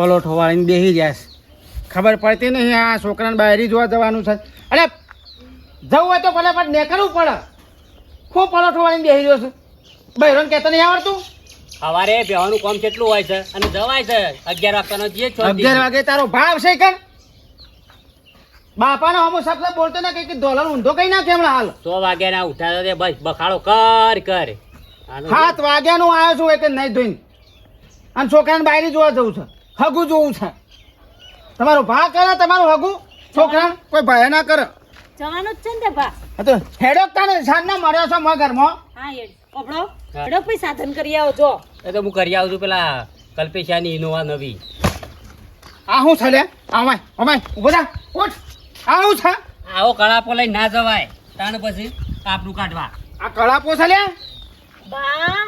પલોઠો વાળીને બેસી જાય ખબર પડતી નહીં આ છોકરાને બહારી જોવા જવાનું છે. અરે જવું હોય તો ભલે પણ નીકળવું પડે. ખૂબ પલોઠો વાળીને બેસી જશે છે. બહેરોને કહેતા નહીં આવડતું? સવારે બેહવાનું કામ કેટલું હોય છે? અને જવાય છે? અગિયાર વાગતાનો જે છો અગિયાર વાગે તારો ભાવ છે કે? બાપાનો હમો શબ્દ બોલતો ના કે ડોલર ઊંધો કઈ ના હમણાં હાલ. સો વાગ્યા ના ઉઠાતા તે બસ બખાડો કર કર. સાત વાગ્યાનું આવ્યો છું એક નહીં ધોઈને. અને છોકરાને બહાર જોવા જવું છે. હગું જોવું છે. તમારો ભા કરે તમારું હગું? છોકરા કોઈ ભય ના કરે? જવાનું જ છે ને ભા. આ તો હેડોક તને સાંજના મળ્યો છો મારા ઘરમાં? હા હેડ. કપડો હેડો પછી સાધન કરી આવો જો. એ તો હું કરી આવું છું પેલા કલ્પેશાની ઇનોવા નવી. આ શું છે લે? અમાય અમાય ઊભો થા ઉઠ. આ હું છે? આવો કળાપો લઈ ના જવાય. તાણ પછી કાપડું કાઢવા. આ કળાપો છે લે? બા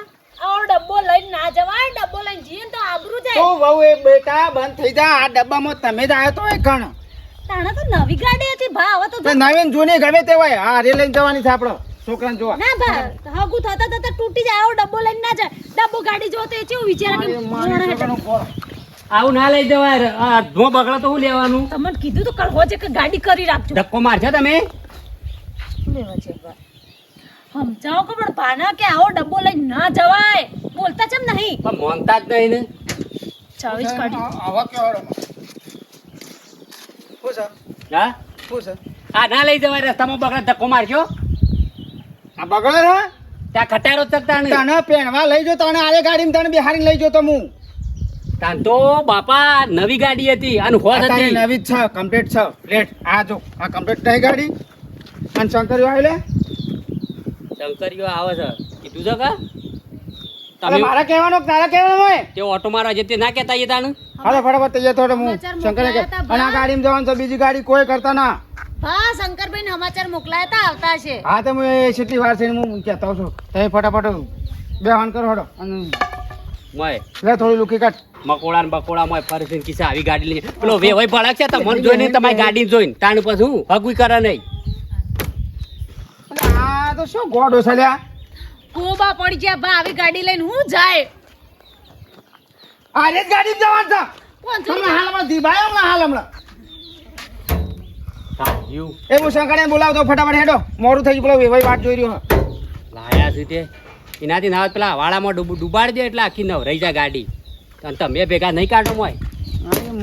આવો ડબ્બો લઈને ના જવાય ડબ્બો લઈને જઈએ ને તો આબરૂ તો જાય વહુ એ બેટા બંધ થઈ જા આ ડબ્બામાં તમે જ આવ્યો તો એ કણ તાણે તો નવી ગાડી હતી ભા હવે તો નવીન જૂની ગમે તે હોય આ રે લઈને જવાની છે આપણે છોકરાને જોવા. ના ભા હગુ થતા થતા તૂટી જાય આવો ડબ્બો લઈને ના જાય. ડબ્બો ગાડી જોતે છે એ કેવું વિચારે. આવું ના લઈ જવાય આ ધો બગડો તો હું લેવાનું? તમને કીધું તો કળવો છે કે ગાડી કરી રાખજો. ધક્કો મારજો તમે. શું લેવા છે ભા. સમજાવો કે પણ ભાના કે આવો ડબ્બો લઈને ના જવાય? બોલતા ચમ નહીં? પણ મોનતા જ નહીં ને. ચાવીસ કાઢી. આવા કેવાડો. છે? હા? છે? આ ના લઈ જવાય રસ્તામાં બગડા ધક્કો મારજો. આ બગડે છે? ત્યાં ખટારો ચકતા નહીં. તને પહેરવા લઈ જો તને આરે ગાડીમાં તને બિહારી લઈ જો તો હું તાન તો બાપા નવી ગાડી હતી અને હોત હતી. નવી જ છે કમ્પ્લીટ છે. પ્લેટ આ જો આ કમ્પ્લીટ થઈ ગાડી. અને શંકરીઓ આવી લે શંકરીઓ આવે છે. કીધું છે કા? તમે મારા કહેવાનો તારા કહેવાનો હોય? તે ઓટો મારવા જતી ના કહેતા એ તાનું? હાલો ફટાફટ તૈયાર થોડો હું. સમાચાર કે અને આ ગાડીમાં જવાનું તો બીજી ગાડી કોઈ કરતા ના. હા શંકરભાઈ સમાચાર મોકલાયા હતા આવતા છે હા તો હું એ વાર છે હું કહેતો છું તમે ફટાફટ બેહાન કરો હડો. અને મોય. લે થોડી લુકી કાઢ. મકોડા ને બકોડા મોય ફરશે કિસ્સા આવી ગાડી લઈને. પેલો ભળક છે તમને જોઈને તમારી ગાડી જોઈને. તાણ પછી હું હગુઈ કરે નહીં. આ તો શું ગોડો છે લ્યા? ગોબા પડી ગયા બા આવી ગાડી લઈને હું જાય? આરે જ ગાડી જવાનું છે. કોણ હમણાં હાલ હમણાં ધીભાયો હમણાં હાલ હમણાં. એ હું શંકરને બોલાવતો ફટાફટ હેડો. મોડું થઈ ગયું પેલો વેવાઈ વાટ જોઈ રહ્યો. લાયા છે તે. એનાથી ના પેલા વાળામાં ડૂબ ડૂબાડી દે એટલે આખી નવ રહી જાય ગાડી. અને તમે ભેગા નહીં કાઢો મોય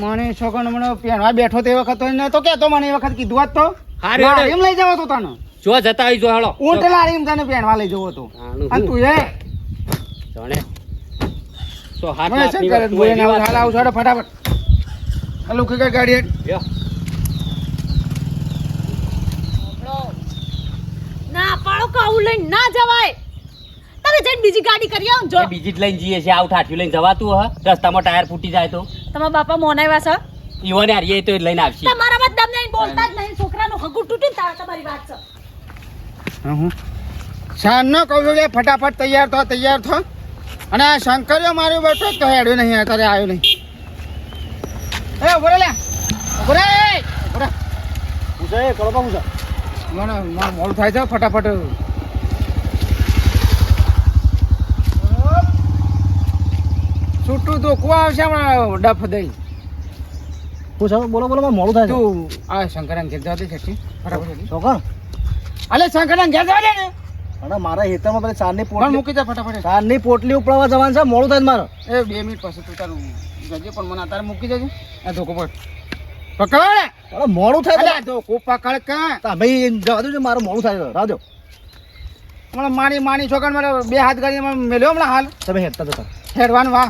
મને છોકરો મને પહેરવા બેઠો તે વખત તો કેતો તો મને એ વખત કીધું જ તો. હારે એમ લઈ જવા તો તને. જો જતા આવી જો હાલો. ઊંટ લારીમ તને પહેરવા લઈ જવો તો. અને તું એ જોણે. તો હાથ ના શું કરે? તું એને હાલ આવ છોડો ફટાફટ. હાલો કે ગાડી હેડ. ના પાડો કાઉ આવું લઈને ના જવાય. તમે જઈને બીજી ગાડી કરી આવો જો. બીજી જ લઈને જઈએ છે આવું ઠાઠ્યું લઈને જવાતું હ. રસ્તામાં ટાયર ફૂટી જાય તો. તમારા બાપા મોનાવ્યા છે? ઈવન યાર એ તો લઈને આવશે. તમારા મત દમ નહીં બોલતા જ નહીં. છોકરાનું હગું તૂટી તાર તમારી વાત છે. હા શાનનો કહું છું કે ફટાફટ તૈયાર થો તૈયાર થો. અને આ શંકરિયો માર્યો બેઠો તો હેડ્યો નહીં અત્યારે આવ્યો નહીં. એ ઊભો લે. ઊભો રે ઊભો રે કરો હું છે. મને મોડું થાય છે ફટાફટ. છૂટું તો કુવા આવશે હમણાં ડફ દઈ. પૂછો બોલો બોલો મોડું થાય તું આ શંકરાને ઘેર હતી દે છે ફટાફટ. ચોકર અલે શંકરાને ઘેર જવા દે ને. અને મારા હેતરમાં પેલી ચારની પોટલી મૂકી દે ફટાફટ. ચારની પોટલી ઉપડાવવા જવાનું છે મોડું થાય મારો. એ બે મિનિટ પછી તું તારું જજે પણ મને અત્યારે મૂકી દેજે. આ ધોકો પડ. પકડ અરે મોડું થાય અલે આ ધોકો પકડ કા. તા ભાઈ જવા દેજો મારું મોડું થાય રાજો મને માણી માની છોકરા મારે બે હાથ ગાડી મેલ્યો હમણાં હાલ. તમે હેડતા જતા. હેડવાનું વાહ.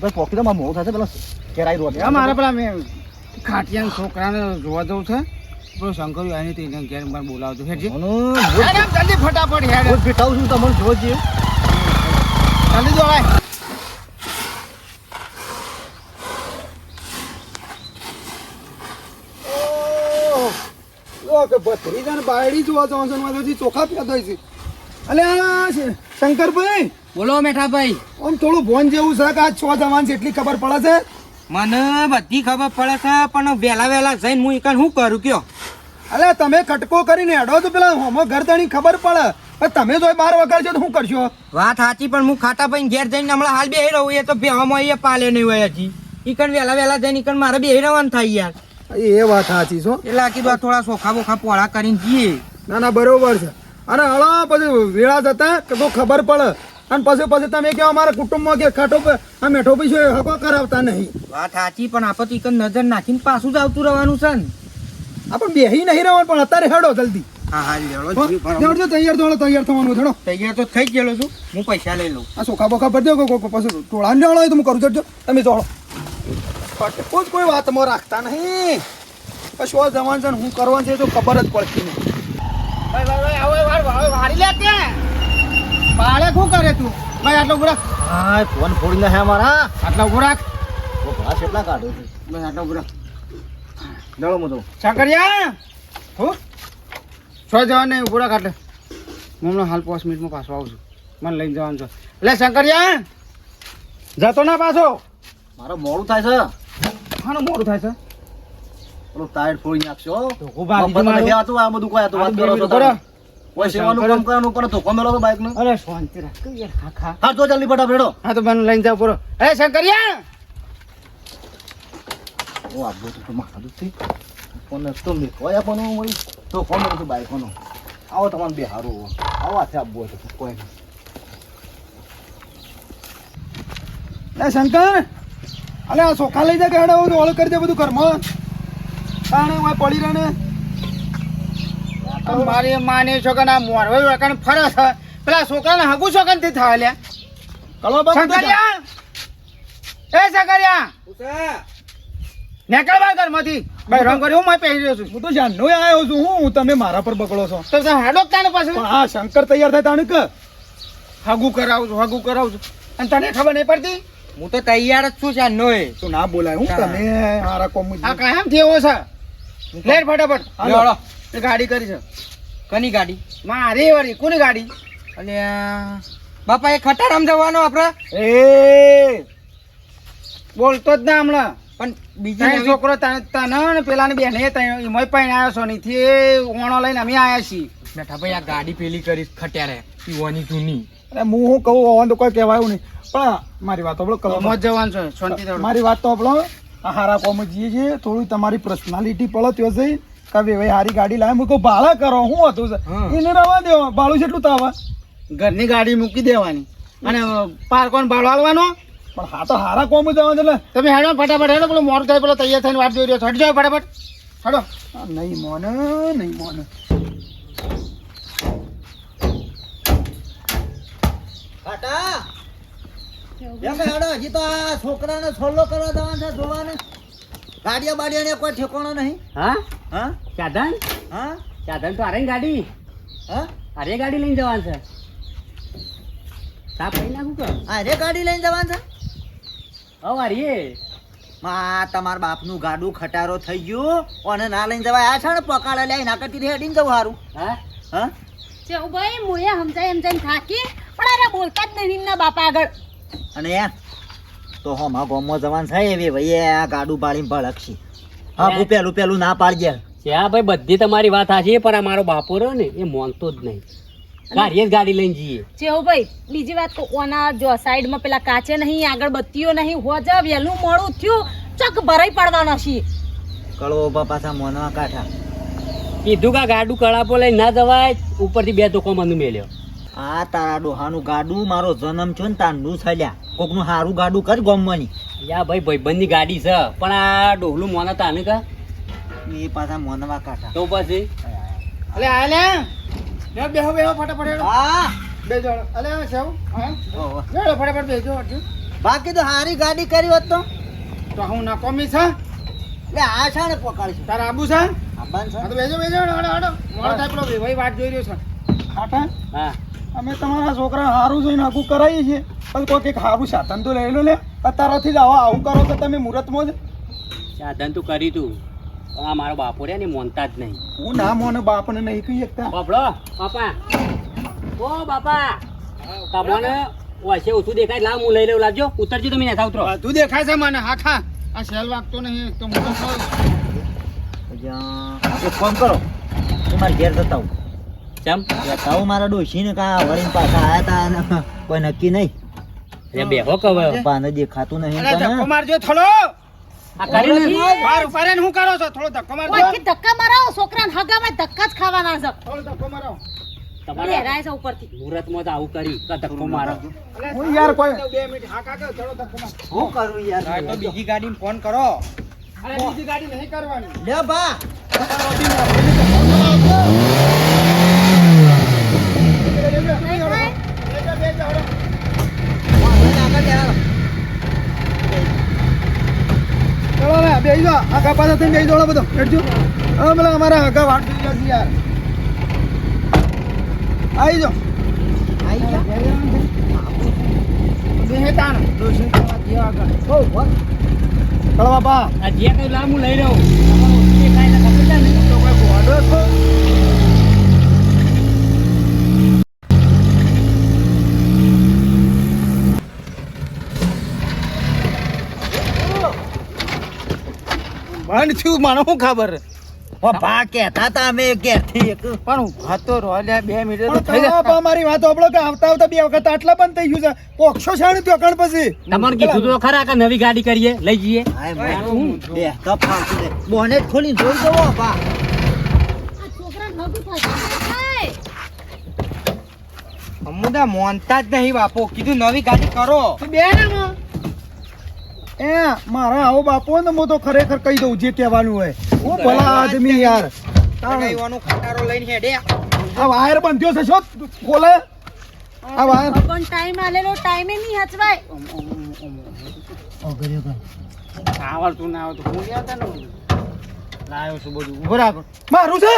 ભાઈ પોકી તો મારું મોડું થાય છે પેલા કેરાઈ રોડ મારે પેલા મેં ખાટિયાના છોકરાને જોવા જવું છે. પેલો શંકર આવીને તો એને ઘેર મારે બોલાવજો. હેડજે. જલ્દી ફટાફટ હેડ. હું પીટાવું છું તમને છીએ જલ્દી જાન બાયડી જોવા જવાનું ચોખા પેદો છે. અલે શંકરભાઈ. બોલો મેઠાભાઈ. આમ થોડું ભોન જેવું છે કે આ છ જવાન છે એટલી ખબર પડે છે? મને બધી ખબર પડે છે પણ વહેલા વહેલા જઈને હું એકણ શું કરું કયો? અલે તમે કટકો કરીને હેડો તો પેલા હોમો ઘરધણી ખબર પડે. પણ તમે જો બાર વગાડશો તો શું કરશો? વાત સાચી પણ હું ખાટા ભાઈ ઘેર જઈને હમણાં હાલ બે રહું એ તો ભેવામાં એ પાલે નહીં હોય હજી. ઈકણ વહેલા વહેલા જઈને ઈકણ મારે બે રહેવાનું થાય યાર. એ વાત સાચી છો એટલે આ કીધું થોડા સોખા બોખા પોળા કરીને જઈએ. ના ના બરોબર છે. અને હળા પછી વેળા જતા કે તો ખબર પડે. અને પછી પછી તમે કહો અમારા કુટુંબમાં કે ખાટો આ મેઠો પૈસો હકો કરાવતા નહીં. વાત સાચી પણ આપણે તો ઈકણ નજર નાખીને પાછું જ આવતું રહેવાનું છે ને. આપણે બેહી નહીં રહેવાનું પણ અત્યારે હેડો જલ્દી. હા હા લેવડો લેવડો, તૈયાર થોડો તૈયાર થવાનું થડો તૈયાર તો થઈ જ ગયેલો છું. હું પૈસા લઈ લઉં. આ સોખા બોખા ભરી દો કોઈ પછી ટોળા તો હું કરું જજો તમે જોડો. કોઈ કોઈ વાતમાં રાખતા નહીં. પછી આ જવાન છે ને હું કરવાનું છે તો ખબર જ પડતી નહીં. ભાઈ ભાઈ ભાઈ વાર વાર લે કે બાળે શું કરે તું? ભાઈ આટલો ગુરાક હા ફોન ફોડી હે મારા આટલો ઊભો રાખ. ઘાસ એટલા કાઢું છે. ભાઈ આટલો ઊભો રાખ. દળો મતો સાકરિયા! હો? છ જવા નહીં રાખ આટલે. હું હમણાં હાલ પાંચ મિનિટમાં પાછો આવું છું. મને લઈને જવાનું છે. એટલે શંકરિયા જતો ના પાછો. મારો મોડું થાય છે. હા મોડું થાય છે? પેલો ટાયર ફોડી નાખશો. હતું આ બધું કોઈ હતું વાત કરો તમે. કોઈ સેવાનું કામ કરવાનું પણ ધોકો મેલો તો બાઈક નો અરે શાંતિ રાખ યાર ખા ખા. હા તો જલ્દી ફટાફટ હા તો મને લઈને જાવ પૂરો અરે શંકરિયા ઓ આ બધું તો માથા દુખતી ફોન તો મેં કોઈ પણ મળી તો ફોન બધું બાઈક નો આવો તમારે બે હારું આવો હાથે આપવો તો કોઈ નહીં. એ શંકર અલે આ સોખા લઈ જા કે હેડો ઓલું ઓલું કરી દે બધું ઘરમાં. તાણે ઓય પડી રહે ને. મારી માની છોકરા ના મોરવે વળકણ ફરે છે. પેલા છોકરાને હગું છોકનથી થાય લ્યા? કલો બાપુ શંકરિયા! એ શંકરિયા! નીકળ બાર ઘરમાંથી. ભાઈ રંગ કર્યો હું પહેરી રહ્યો છું. હું તો આવ્યો છું. હું તમે મારા પર પકડો છો. તો હેડો તાને પાછળ. હા શંકર તૈયાર થાય તાણે કે? હગું કરાવું છું હગું કરાવું છું. અને તને ખબર નહીં પડતી? હું તો તૈયાર જ છું ચાનો એ તો ના બોલાય. હું. તમે હારા કોમ આ કાયમથી છે. લેટ ફટાફટ. લેવડો. એ ગાડી કરી છે. કની ગાડી? મારી વળી. કોની ગાડી? અને બાપા એ ખટારામ જવાનો આપણે એ! બોલતો જ ના હમણાં. પણ બીજી છોકરો તને તને ને પેલાની બેને એમાંય પણ આવ્યો છો નીથી ઓણો લઈને અમે આવ્યા છીએ. બેઠા ભાઈ આ ગાડી પેલી કરી ખટ્યારે પીવાની જૂની. અરે હું હું કહું હોવાનું તો કોઈ કહેવાયું નહીં. પણ મારી વાત આપણો કલમ જ જવાનું છે મારી વાત તો આપણો હારા કોમ જઈએ છીએ થોડું તમારી પર્સનાલિટી પડે ત્યાં જઈ કે ભાઈ હારી ગાડી લાવે મૂકો ભાડા કરો હું હતું. એને રવા દેવા ભાડું જેટલું તાવા ઘરની ગાડી મૂકી દેવાની. અને પાર્કોન ભાડો આલવાનો. પણ હા તો હારા કોમ જવા દે તમે હેડો ફટાફટ હેડો પેલો મોડું થાય પેલો તૈયાર થઈને વાત જોઈ રહ્યો છો. હટ જાય ફટાફટ. હેડો. નહીં મોને નહીં મોને. હજી તો આ છોકરાને છોલ્લો કરવા જવાનું છે જોવાને. ગાડીયા બાડીઓને કોઈ ઠેકાણો નહીં. હા? હા? સાધન હા? સાધન તો અરે ગાડી. હા? અરે ગાડી લઈને જવાનું છે. સાફ કરી નાખું કે અરે ગાડી લઈને જવાનું છે? હવમાં તમાર બાપનું ગાડું ખટારો થઈ ગયું. અને ના લઈને જવાય. આ છે ને પકાડે લે ના કરતી હેડીને જવું સારું હા? હા? જેવું ભાઈ મુએ સમજાય સમજાય થાકી. પણ અરે બોલતા જ નહીં ના બાપા આગળ. અને યાર તો હોમાં ગોમમાં જવાન છે એવી ભાઈ આ ગાડું પાડીને ભળકશી હા હું પેલું પેલું ના પાડજે. હા ભાઈ બધી તમારી વાત સાચી પણ આ મારો બાપો રહ્યો ને એ માનતો જ નહીં. ગાડીએ જ ગાડી લઈને જઈએ. જેવું ભાઈ બીજી વાત તો ઓના જો સાઈડમાં પેલા કાચે નહીં આગળ બત્તીઓ નહીં હોજા વહેલું મોડું થયું. ચક ભરાઈ પડવાના છીએ. કળવો ઊભા પાછા મોનવા કાંઠા. કીધું કા ગાડું કળાપો લઈ ના જવાય ઉપરથી બે ધોકો મને મેલ્યો. આ તારા ડોહાનું ગાડું મારો જન્મ છો ને તારનું છલ્યા કોકનું સારું ગાડું કર ગમવાની. યા ભાઈ ભાઈબંધની ગાડી છે પણ આ ડોહલું મોના તાને કા? એ પાછા મોનવા કાંઠા. તો પછી? અલે આ લે લે બેહો બેહો ફટાફટ હેડો. હા. બે જોડો અલે સેવ હા. ફટાફટ બેજો અર્જુન. બાકી તો સારી ગાડી કરી હોત તો? તો હું કોમી છે? એટલે આ છે ને પકડશું તારા આબુ છે? આબાન છે. તો બેજો બેજો હેડો હેડો મોડો થાય પેલો ભાઈ વાત જોઈ રહ્યો છે. ખાટા હા. અમે તમારા છોકરા સારું જોઈને આખું કરાવીએ છીએ. પણ કોઈ કંઈક સારું સાધન તો લઈ લો લે. અત્યારથી જ આવા આવું કરો તો તમે મુહૂર્તમાં જ. સાધન તો કરી તું. આ મારો બાપો રે ને મોનતા જ નહીં. હું ના મોને બાપને નહીં કહી શકતા? બાપડો બાપા. ઓ બાપા. તમને ઓછે ઓછું દેખાય લાવ હું લઈ લઉં લાવજો. ઉતરજો તમે નેતા ઉતરો તું દેખાય છે મને હાખા આ શેલ વાગતો નહીં તો હું તો ફોન કરો. હું મારે ઘેર જતા હું ચમ? જતા હું મારા ડોશીને કા વરીન પાછા આયા તા ને કોઈ નક્કી નહીં. એટલે બેહો કવ બાને દેખાતું નહીં તને. ધક્કો મારજો થોડો. બાર ઊભા રહીને શું કરો છો થોડો ધક્કો મારો છોકરાને હગામાં ધક્કા જ ખાવાના છે થોડો ધક્કો મારો તમારે લેરાય છે ઉપરથી મુહૂર્તમાં તો આવું કરી કે ધક્કો મારો હું યાર કોઈ બે મિનિટ હા કાકા થોડો ધક્કો માર શું કરું યાર તો બીજી ગાડી ફોન કરો અરે બીજી ગાડી નહીં કરવાની લે બા? બેજો, બેજો, હળો. ચલો હવે બેસી જાઓ. આગા પાછા થઈને બેસી દોડો બધો. બેઠજો હવે પેલા અમારા આગા વાટ થઈ ગયા યાર. આવી જાઓ. બેહે તાણ. ડોશી તમારા જેવા આગળ. ચલો બાપા આ જે કઈ લાંબુ લઈ રહ્યો. ઓછું દેખાય ખબર છે ને? તો કોઈ ગોડો છો થયું મને શું ખબર? તા અમે એક. પણ તો બે મિનિટ તો વાત કે આવતા આવતા બે વખત આટલા બંધ થઈ ગયું છે. પોક્ષો છે ને કણ પછી? તમારે કીધું તો ખરા કે નવી ગાડી કરીએ લઈ જઈએ? બે દે બોનેટ ખોલી જોઈ જવો. અમુદા મોનતા જ નહીં બાપુ. કીધું નવી ગાડી કરો. બે ને. એ મારા આવો બાપો ને હું તો ખરેખર કહી દઉં જે કહેવાનું હોય. હું ભલા આદમી યાર. તાણ. કઈવાનો ખટારો લઈને હેડે. આ વાયર બંધ્યો છે શું ખોલે. આ વાયર. પણ ટાઈમ આલેલો ટાઈમે નહીં હચવાય. આવડતું ના આવડતું. હું ગયા હતા ને લાવ્યો છું બધું. ઊભો રાખો મારું છે?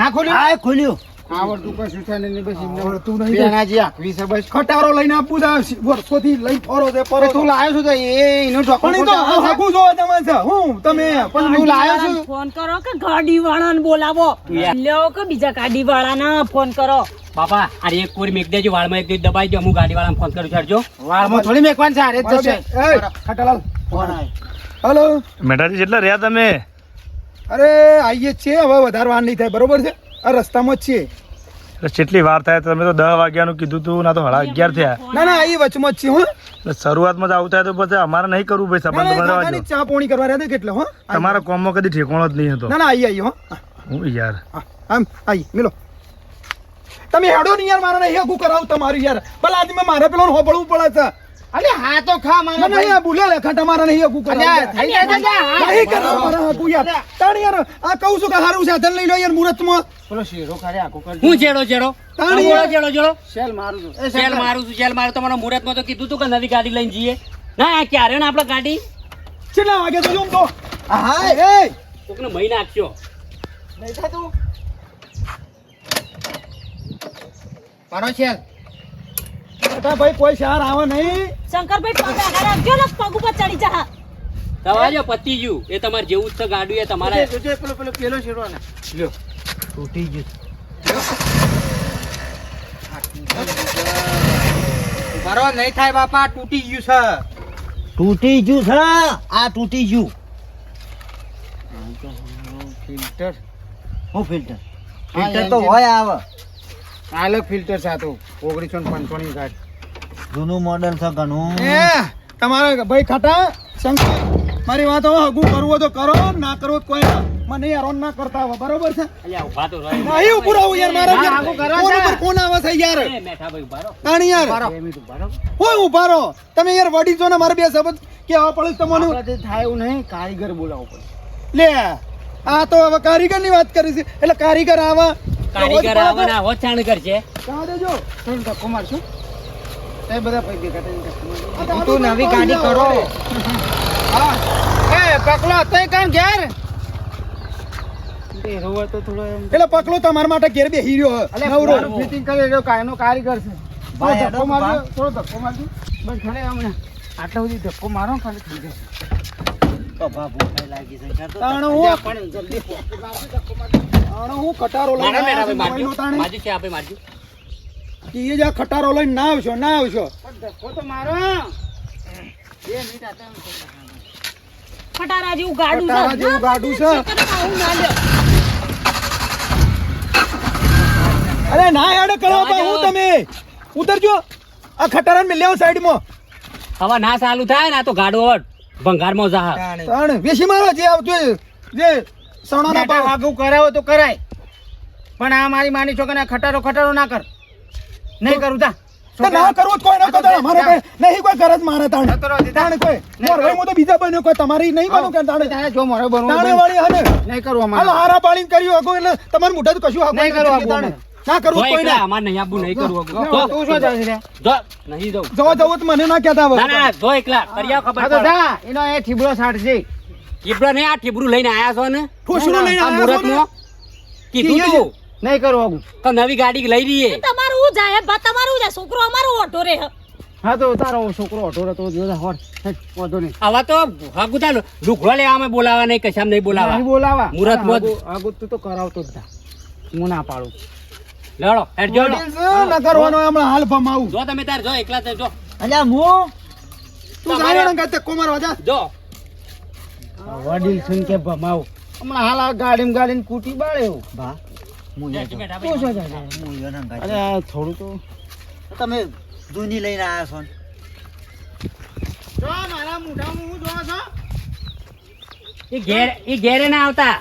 ના ખોલ્યું? આ ખોલ્યું. આવડતું કશું છે ને બસ આવડતું નહીં. બેનાજી આખવી છે બસ ખટારો લઈને આપું દા વર્ષોથી લઈ ફરો છે પર તું લાયો છું તો એ એનો ઢોકણું પણ તો ખોટાવું જો તમે છે. હું તમે પણ હું લાયો છું. ફોન કરો કે ગાડી વાળાને બોલાવો લ્યો કે બીજા ગાડી વાળાને ફોન કરો. બાપા અરે એક કોરી મેક દેજો વાળમાં એક દબાઈ દબાઈ દો હું ગાડી વાળાને ફોન કરું ચડજો વાળમાં થોડી મેકવાનું છે અરે જશે. ખટાલાલ ફોન આય. હેલો. મેડાજી જેટલા રહ્યા તમે? અરે આઈએ જ છીએ હવે વધારે વાર નહીં થાય બરોબર છે? આ રસ્તામાં જ છીએ. એટલે જેટલી વાર થાય તમે તો દસ વાગ્યાનું કીધું તું ના તો હળા અગિયાર થયા. ના ના એ વચમાં જ છીએ હું. એટલે શરૂઆતમાં જ આવું થાય તો પછી અમારે નહીં કરવું ભાઈ સંબંધ બનાવવા ચા પોણી કરવા રહ્યા કેટલે હો. તમારા કોમમાં કદી ઠેકોણો જ નહીં હતો. ના ના આઈ આઈ હો. હું. યાર. આમ આઈ મિલો. તમે હેડો ને યાર મારે નહીં હગું કરાવું તમારું યાર. ભલા આદમી મારે પેલો હોબળવું પડે છે. અલે હા તો ખા મારા ના, ના, ભાઈ. યાર, ભૂલે લેખા તમારે નહીં હગું કરાવું. અલ્યા, થઈ જાય. નહીં કરો. મારે હગું યાર તાણ યાર આ કહું છું કે હારું સાધન લઈ લો યાર મુહૂર્તમાં. પેલો શેરો કરે આખો કરજો. હું જેડો જેડો? તાણી બોલો યાર. જેડો ચેડો શેલ મારું છું. સેલ શેલ મારું છું સેલ મારું. તમારા માં તો કીધું તું કે નવી ગાડી લઈને જઈએ. ના આ ક્યારે ને આપણે ગાડી? કેટલા વાગે તો જોમ તો? હા એ કોકને મહી નાખશો નહીં થતું? મારો શેલ. બેટા ભાઈ કોઈ શહેર આવે નહીં. શંકરભાઈ પગ આગળ રાખજો ને પગ ઉપર ચડી જા. તમારે પતી ગયું એ તમારે જેવું જ છે ગાડું એ તમારે જોજે, પેલો પેલો પેલો શેરો ને લ્યો. તૂટી ગયું. મારો નહીં થાય બાપા તૂટી ગયું છે. તૂટી ગયું છે આ તૂટી ગયું. ફિલ્ટર. હું ફિલ્ટર? ફિલ્ટર તો હોય આવે. આલગ ફિલ્ટર છે આ તો ઓગણીસો ને પંચોની ગાડી. જૂનું મોડેલ છે ઘણું. એ તમારે ભાઈ ખાટા શંકર મારી વાત હવે હગું કરવું તો કરો ના કરવું તો કોઈ મને યાર ઓન ના કરતા હવે બરોબર છે? અલ્યા ઊભા રહો. નહીં ઉભું રહું યાર મારે ફોન ઉપર ફોન આવે છે યાર? એ મેઠા ભાઈ ઊભા રહો. તાણી યાર. બે ઊભા રહો. હોય ઊભા રહો. તમે યાર વડી છો ને મારે બે શબ્દ કેવા પડે તમારું. થાય એવું નહીં કારીગર બોલાવો પડે. લે આ તો હવે કારીગરની વાત કરી છે. એટલે કારીગર આવા. કારીગર આવવાના હોત કરશે કા દેજો. થોડું ધક્કો મારશું એ બધા પૈ ભેગા થઈને ધક્કો મારજો. આ તો તું નવી ગાડી કરો હા. એ પકલો કામ ઘેર. તો થોડો એમ. એટલે પકલો તમારા માટે ઘેર બેહી રહ્યો. અલે નવરો. ફિટિંગ કરે એનો કાયનો કારીગર છે. થોડો ભાઈ, ધક્કો મારજો થોડો ધક્કો મારજો. બસ ખરે હમણાં. આટલા સુધી ધક્કો મારો ખાલી થઈ જશે. કપા લાગી છે. તાણ હું? પણ જલ્દી. પહોંચી ધક્કો મારજો. તાણ હું? ખટારો લઈને આપે મારજો કે એ જ આ ખટારો લઈને ના આવશો ના આવશો. ધક્કો તો મારો. ખટારા જેવું ગાડું ખટારા જેવું ગાડું છે. અરે ના એડ કરો હું તમે. ઉતરજો. આ ખટારા ને લેવો સાઈડમાં. હવે ના ચાલુ થાય ને આ તો ગાડો ભંગારમાં જા. તાણે. તાણ વેસી મારો જે આવતું હોય, જે સણો ના આગું કરાવો તો કરાય. પણ આ મારી માની છોકરાને ખટારો ખટારો ના કર. નહીં કરું તા તો ના કરવું જ કોઈ ના કરતા અમારે કોઈ નહીં કોઈ ગરજ મારે તાણે. તાણે કોઈ. મોર ભાઈ હું તો બીજા બન્યો કોઈ તમારી નહીં બનું કે તાણે. તાણે જો મારો બનવું તાણે વાળી હને. નહીં કરું હાલો અમારે હારા પાણી કર્યું હકો એટલે તમારે મોઢા તો કશું હકો નહીં કરવું તાણે. ના કરવું કોઈ ના. અમાર નહીં આબુ નહીં કરવું જો, જો. તું શું જાવ છે? જો નહીં જાવ જો જાવ તો મને ના કહેતા ના ના જો એકલા કર્યા ખબર તો પડે. જા એનો એ થીબડો સાટજે ઠીબડો નહીં આ ઠીબડું લઈને આયા છો ને? ઠોસડું લઈને આયા છો ને? કીધું તું. નહીં કરું તો નવી ગાડી લઈ લઈએ. તમારું હું જાય બા તમારું જાય છોકરો અમારો ઓઢો રે. હા તો તારો છોકરો ઓઢો રે તો હોટ હેટ, ઓઢો નહીં. આવા તો હાગુતા લુગડો લે અમે બોલાવા નહીં કશામ નહીં બોલાવા. નહીં બોલાવા. મુરત જ. આગુ- તું તો કરાવતો જ હું ના પાડું. લડો હેડ જો ના કરવાનો હમણાં હાલ ભમાવું જો તમે તાર જો એકલા તો જો. અલ્યા હું? તું જાણે ને કાંઈ ધક્કો મારવા જો. વડીલ સુન કે ભમાવ. હમણાં હાલ આ ગાડીમાં ગાડીને કૂટી બાળ્યો એવું. અરે થોડું તો તમે જૂની લઈને આવ્યા છો ને. જો મારા મોઢામાં હું જોવો છો? એ ઘેર એ ઘેરે ના આવતા.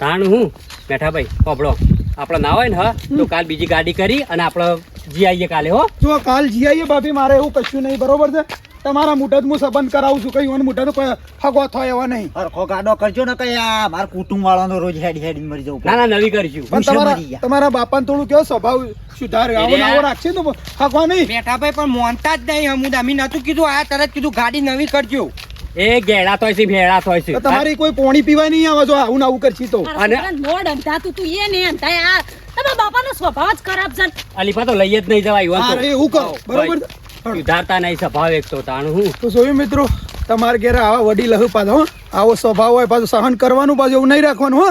તાણ હું? બેઠા ભાઈ પોપડો આપણે ના હોય ને હા? તો કાલ બીજી ગાડી કરી અને આપણે જી આવીએ કાલે હો. જો કાલ જી આવીએ ભાભી મારે એવું કશું નહીં બરોબર છે? તમારા મોઢા હું સંબંધ કરાવું છું કઈ મને મોઢા કોઈ હગો થાય એવા નહીં. હરખો ગાડો કરજો ને કઈ આ મારા કુટુંબ વાળાનો રોજ હેડ હેડ મરી જવું ના ના નવી કરીશું. પણ તમારા. તમારા બાપાને થોડું કેવો સ્વભાવ સુધાર આવો આવો રાખશે તો હગવા નહીં. બેઠા ભાઈ પણ મોનતા જ નહીં હમુદ અમે નતું કીધું આ તરત કીધું ગાડી નવી કરજો. એ ગેડા તોય છે ભેડા તોય છે તો તમારી કોઈ પોણી પીવા નહીં આવે જો આવું આવું કરશી તો. અને- મોડ મોઢ અંધાતું તું એ ને અંધાય આ તમારા બાપાનો સ્વભાવ જ ખરાબ છે. અલીફા તો લઈ જ નહીં જવાય એવું કરો બરોબર? છે? સુધારતા નહીં સ્વભાવ એક તો તાણ હું. તો જોયું મિત્રો તમારે ઘેર આવા વડીલ લહુ પાછો આવો સ્વભાવ હોય પાછું સહન કરવાનું પાછું એવું નહીં રાખવાનું હો.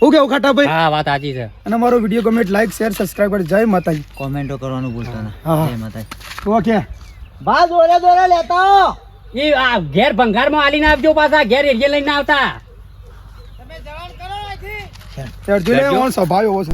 હું કેવું ખાટા ભાઈ હા વાત સાચી છે. અને મારો વીડિયો ગમે લાઈક શેર સબસ્ક્રાઈબ કરી જય માતાજી. કોમેન્ટો કરવાનું ભૂલતા ના. જય માતાજી. ઓકે બા દોરે દોરે લેતા. એ આ ઘેર ભંગારમાં આલીને આવજો પાછા ઘેર એરિયા લઈને આવતા. ચડજો લે ઓન સ્વભાવ એવો છે.